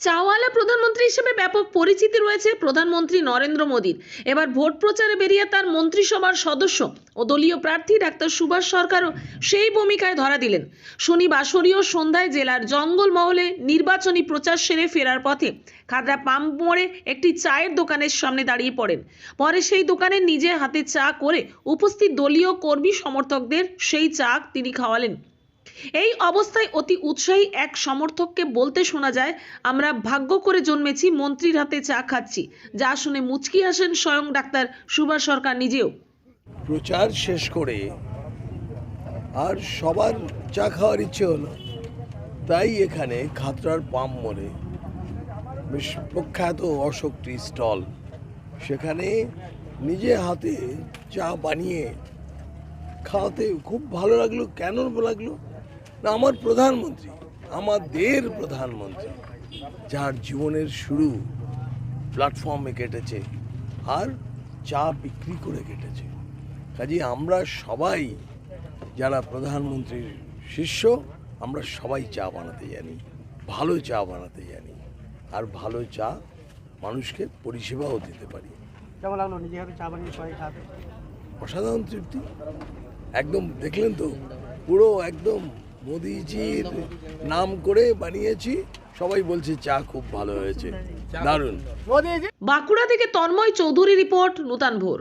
চাওয়ালা প্রধানমন্ত্রী হিসেবে ব্যাপক পরিচিতি রয়েছে প্রধানমন্ত্রী নরেন্দ্র মোদীর। এবার ভোট প্রচারে বেরিয়ে তার মন্ত্রিসভার সদস্য ও দলীয় প্রার্থী ডাক্তার সুভাষ সরকারও সেই ভূমিকায় ধরা দিলেন। শনি বাসরীয় সন্ধ্যায় জেলার জঙ্গলমহলে নির্বাচনী প্রচার সেরে ফেরার পথে খাদরা পাম্প মোড়ে একটি চায়ের দোকানের সামনে দাঁড়িয়ে পড়েন। পরে সেই দোকানে নিজে হাতে চা করে উপস্থিত দলীয় কর্মী সমর্থকদের সেই চা তিনি খাওয়ালেন। এই অবস্থায় অতি উৎসাহী এক সমর্থককে বলতে শোনা যায়, আমরা ভাগ্য করে জন্মেছি, মন্ত্রীর হাতে চা খাচ্ছি। যা শুনে মুচকি আসেন স্বয়ং ডাক্তার সুভাষ সরকার নিজেও। প্রচার শেষ করে আর সবার চা খাওয়ার ইচ্ছে হলো। তাই এখানে খাতরার পাম মোড়ে বেশ প্রখ্যাত অশোক টি স্টল। সেখানে নিজে হাতে চা বানিয়ে খাওয়াতে খুব ভালো লাগল। কেন লাগল? না আমার প্রধানমন্ত্রী আমাদের প্রধানমন্ত্রী যার জীবনের শুরু প্ল্যাটফর্মে কেটেছে আর চা বিক্রি করে কেটেছে। কাজে আমরা সবাই যারা প্রধানমন্ত্রীর শিষ্য আমরা সবাই চা বানাতে জানি ভালো চা বানাতে জানি আর ভালো চা মানুষকে পরিষেবাও দিতে পারি। কেমন লাগল? নিজে চা বানিয়ে সবাই খাতে অসাধারণ তৃপ্তি। একদম দেখলেন তো পুরো একদম মোদিজির নাম করে বানিয়েছি। সবাই বলছে চা খুব ভালো হয়েছে। দারুণ। বাঁকুড়া থেকে তন্ময় চৌধুরী রিপোর্ট, নূতন ভোর।